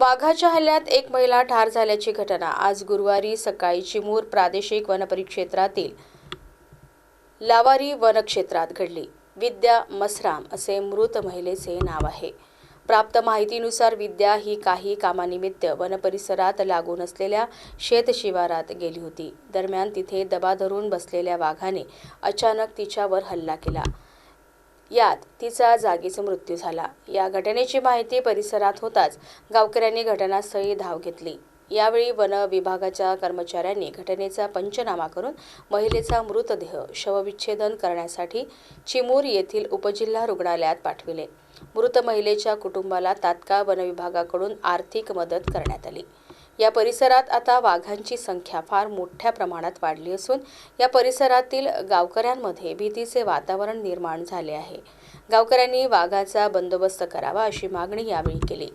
वाघाच्या हल्ल्यात एक महिला ठार झाल्याची घटना. आज गुरुवारी सकाळी चिमूर प्रादेशिक वनपरिक्षेत्रातील लावारी वनक्षेत्रात घडली. विद्या मसराम असे मृत महिलेचे नाव आहे. प्राप्त माहितीनुसार विद्या ही काही कामानिमित्त वनपरिसरात लागून असलेल्या शेतशिवारात गेली होती. दरम्यान तिथे दबा धरून बसलेल्या वाघाने अचानक तिच्यावर हल्ला केला. यात तिचा जागीच मृत्यू झाला. या घटनेची माहिती परिसरात होताच गावकऱ्यांनी घटनास्थळी धाव घेतली. यावेळी वन विभागाच्या कर्मचाऱ्यांनी घटनेचा पंचनामा करून महिलेचा मृतदेह शवविच्छेदन करण्यासाठी चिमूर येथील उपजिल्हा रुग्णालयात पाठविले. मृत महिलेच्या कुटुंबाला तात्काळ वनविभागाकडून आर्थिक मदत करण्यात आली. या परिसरात आता वाघांची संख्या फार मोठ्या प्रमाणात वाढली असून या परिसरातील गावकऱ्यांमध्ये भीतीचे वातावरण निर्माण झाले आहे. गावकऱ्यांनी वाघाचा बंदोबस्त करावा अशी मागणी यावेळी केली.